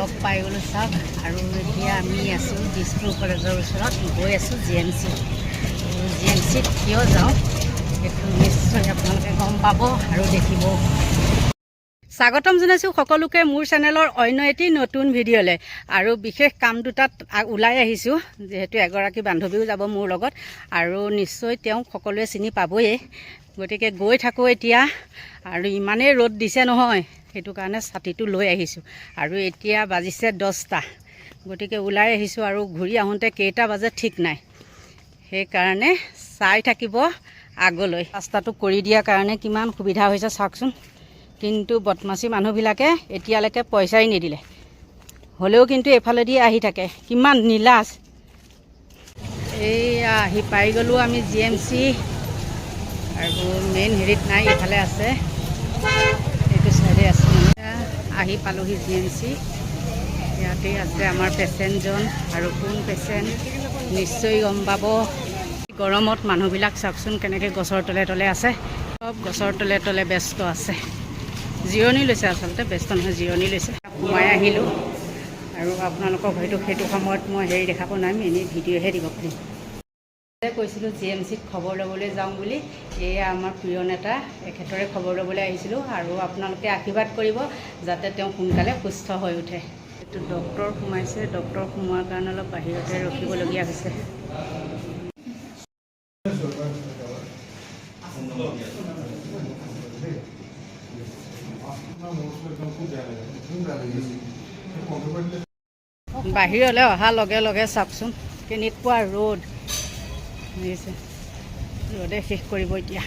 লগ পাই গ'লোঁ চাওক আৰু এতিয়া আমি আছোঁ দিছপুৰ কলেজৰ ওচৰত, গৈ আছোঁ G M C G M চিত কিয় যাওঁ, সেইটো নিশ্চয় আপোনালোকে গম পাব আৰু দেখিব স্বাগতম জনাইছোঁ সকলোকে মোৰ চেনেলৰ অন্য এটি নতুন ভিডিঅ'লৈ। আৰু বিশেষ কাম দুটাত ওলাই আহিছোঁ যিহেতু এগৰাকী বান্ধৱীও যাব মোৰ লগত। আৰু নিশ্চয় তেওঁক সকলোৱে চিনি পাবই গতিকে গৈ থাকোঁ এতিয়া। আৰু ইমানেই ৰ'দ দিছে নহয় সেইটো কাৰণে ছাতিটো লৈ আহিছোঁ। আৰু এতিয়া বাজিছে দহটা। গতিকে ওলাই আহিছোঁ আৰু ঘূৰি আহোঁতে কেইটা বাজে ঠিক নাই। সেইকাৰণে চাই থাকিব আগলৈ। ৰাস্তাটো কৰি দিয়াৰ কাৰণে কিমান সুবিধা হৈছে চাওকচোন। কিন্তু বদমাচি মানুহবিলাকে এতিয়ালৈকে পইচাই নিদিলে। হ'লেও কিন্তু এইফালেদি আহি থাকে। কিমান নীলাজ। এইয়া আহি পাই গ'লোঁ আমি জি এম চি আৰু মেইন হেৰিত নাই, এইফালে আছে। এইটো চাইডে আছে মানে। আহি পালোহি জি এম চি ইয়াতেই আছে আমাৰ পেচেণ্টজন আৰু কোন পেচেণ্ট, নিশ্চয় গম পাব। গৰমত মানুহবিলাক চাওকচোন কেনেকৈ গছৰ তলে তলে আছে। চব গছৰ তলে তলে ব্যস্ত আছে। জিৰণি লৈছে আচলতে ব্যস্ত নহয় জিৰণি লৈছে। সোমাই আহিলোঁ আৰু আপোনালোকক হয়তো সেইটো সময়ত মই হেৰি দেখাব নোৱাৰিম এনেই ভিডিঅ'হে দিব পাৰিম। কৈছিলোঁ জি এম চিত খবৰ ল'বলৈ যাওঁ বুলি এয়া আমাৰ প্ৰিয় নেতা এখেতৰে খবৰ ল'বলৈ আহিছিলোঁ আৰু আপোনালোকে আশীৰ্বাদ কৰিব যাতে তেওঁ সোনকালে সুস্থ হৈ উঠে। এইটো ডক্টৰ সোমাইছে ডক্টৰ সোমোৱাৰ কাৰণে অলপ বাহিৰতে ৰখিবলগীয়া হৈছে। বাহিৰলৈ অহাৰ লগে লগে চাওকচোন কেনেকুৱা ৰ'দ। ৰ'দে শেষ কৰিব এতিয়া।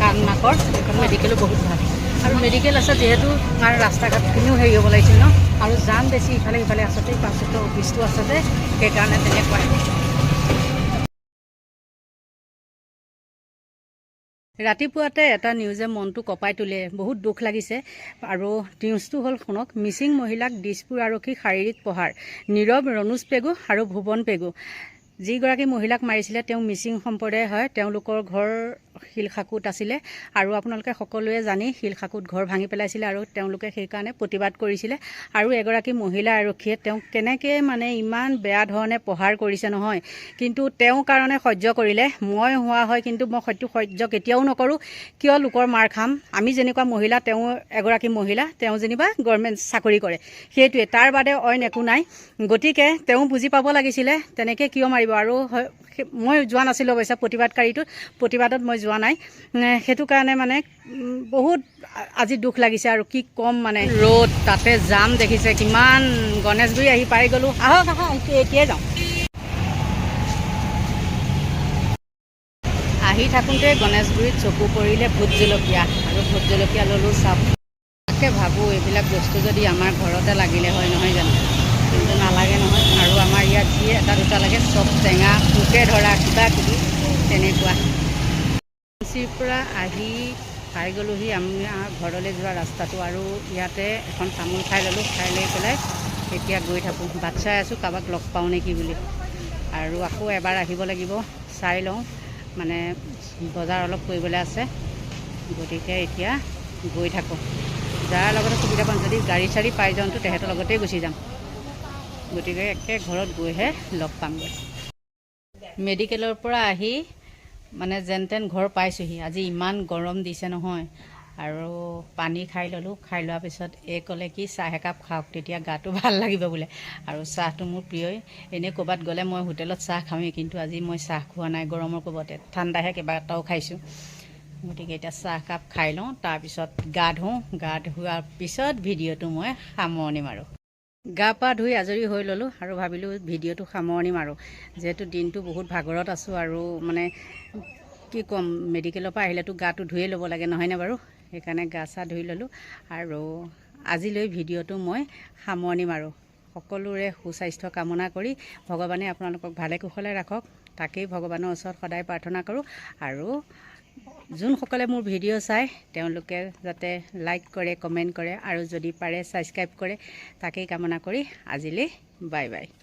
কাণ নাকৰ এইখন মেডিকেলো বহুত ভাল। আৰু মেডিকেল আছে যিহেতু আমাৰ ৰাস্তা ঘাটখিনিও হেৰি হ'ব লাগিছিল ন। আৰু যাম বেছি ইফালে সিফালে আচলতে পাছতো অফিচটো আছে যে সেইকাৰণে তেনেকুৱা ৰাতিপুৱাতে এটা নিউজে মনটো কঁপাই তোলে বহুত দুখ লাগিছে। আৰু নিউজটো হ'ল শুনক মিচিং মহিলাক দিছপুৰ আৰক্ষীক শাৰীৰিক প্ৰহাৰ নীৰৱ ৰণোজ পেগু আৰু ভুৱন পেগু। যিগৰাকী মহিলাক মাৰিছিলে তেওঁ মিচিং সম্প্ৰদায় হয় তেওঁলোকৰ ঘৰ শিলশাকুত আছিলে আৰু আপোনালোকে সকলোৱে জানি শিলশাকুত ঘৰ ভাঙি পেলাইছিলে আৰু তেওঁলোকে সেইকাৰণে প্ৰতিবাদ কৰিছিলে। আৰু এগৰাকী মহিলা আৰক্ষীয়ে তেওঁক কেনেকৈ মানে ইমান বেয়া ধৰণে প্ৰহাৰ কৰিছে নহয় কিন্তু তেওঁ কাৰণে সহ্য কৰিলে। মই হোৱা হয় কিন্তু মই সত্য সহ্য কেতিয়াও নকৰোঁ। কিয় লোকৰ মাৰ খাম? আমি যেনেকুৱা মহিলা তেওঁ এগৰাকী মহিলা তেওঁ যেনিবা গভৰ্ণমেণ্ট চাকৰি কৰে। সেইটোৱে তাৰ বাদে অইন একো নাই। গতিকে তেওঁ বুজি পাব লাগিছিলে তেনেকৈ কিয় মাৰিব? আৰু মই যোৱা নাছিলোঁ অৱশ্যে প্ৰতিবাদকাৰীটোত প্ৰতিবাদত মই যোৱা নাই। সেইটো কাৰণে মানে বহুত আজি দুখ লাগিছে আৰু কি ক'ম মানে। ৰ'দ তাতে জাম দেখিছে কিমান গণেশগুৰি আহি পাই গ'লোঁ। আহক আহক এতিয়া- এতিয়াই যাওঁ। আহি থাকোঁতে গণেশগুৰিত চকু পৰিলে ভোট জলকীয়া আৰু ভোট জলকীয়া ল'লোঁ চাপ। তাকে ভাবোঁ এইবিলাক বস্তু যদি আমাৰ ঘৰতে লাগিলে হয় নহয় জানো? কিন্তু নালাগে নহয়। আৰু আমাৰ ইয়াত যি এটা দুটা লাগে চব টেঙা পোকে ধৰা কিবা কিবি তেনেকুৱা। চিৰ পৰা আহি পাই গ'লোহি। আমি ঘৰলৈ যোৱা ৰাস্তাটো আৰু ইয়াতে এখন তামোল খাই ল'লোঁ। খাই লৈ পেলাই এতিয়া গৈ থাকোঁ। বাট চাই আছোঁ কাৰোবাক লগ পাওঁ নেকি বুলি। আৰু আকৌ এবাৰ আহিব লাগিব চাই লওঁ। মানে বজাৰ অলপ কৰিবলৈ আছে। গতিকে এতিয়া গৈ থাকোঁ। যাৰ লগতে সুবিধা পাম যদি গাড়ী চাড়ী পাই যাওঁতো তেহেঁতৰ লগতেই গুচি যাম। গতিকে একে ঘৰত গৈহে লগ পামগৈ। মেডিকেলৰ পৰা আহি মানে যেন তেন ঘৰ পাইছোঁহি। আজি ইমান গৰম দিছে নহয়। আৰু পানী খাই ল'লোঁ। খাই লোৱাৰ পিছত এই ক'লে কি চাহ একাপ খাওক। তেতিয়া গাটো ভাল লাগিব বোলে। আৰু চাহটো মোৰ প্ৰিয়ই। এনেই ক'ৰবাত গ'লে মই হোটেলত চাহ খাওঁৱেই। কিন্তু আজি মই চাহ খোৱা নাই গৰমৰ কোবতে। ঠাণ্ডাহে কেইবাটাও খাইছোঁ। গতিকে এতিয়া চাহকাপ খাই লওঁ। তাৰপিছত গা ধুওঁ। গা ধোৱাৰ পিছত ভিডিঅ'টো মই সামৰণি মাৰোঁ। গা পা ধুই আজৰি হৈ ল'লোঁ আৰু ভাবিলোঁ ভিডিঅ'টো সামৰণি মাৰোঁ। যিহেতু দিনটো বহুত ভাগৰত আছোঁ আৰু মানে কি ক'ম মেডিকেলৰ পৰা আহিলেতো গাটো ধুয়ে ল'ব লাগে নহয়নে বাৰু? সেইকাৰণে গা চা ধুই ল'লোঁ আৰু আজিলৈ ভিডিঅ'টো মই সামৰণি মাৰোঁ। সকলোৰে সুস্বাস্থ্য কামনা কৰি ভগৱানে আপোনালোকক ভালে কুশলে ৰাখক। তাকেই ভগৱানৰ ওচৰত সদায় প্ৰাৰ্থনা কৰোঁ আৰু যোনসকলে মোৰ ভিডিঅ' চায় তেওঁলোকে যাতে লাইক কৰে কমেণ্ট কৰে আৰু যদি পাৰে ছাবস্ক্ৰাইব কৰে তাকেই কামনা কৰি আজিলৈ বাই বাই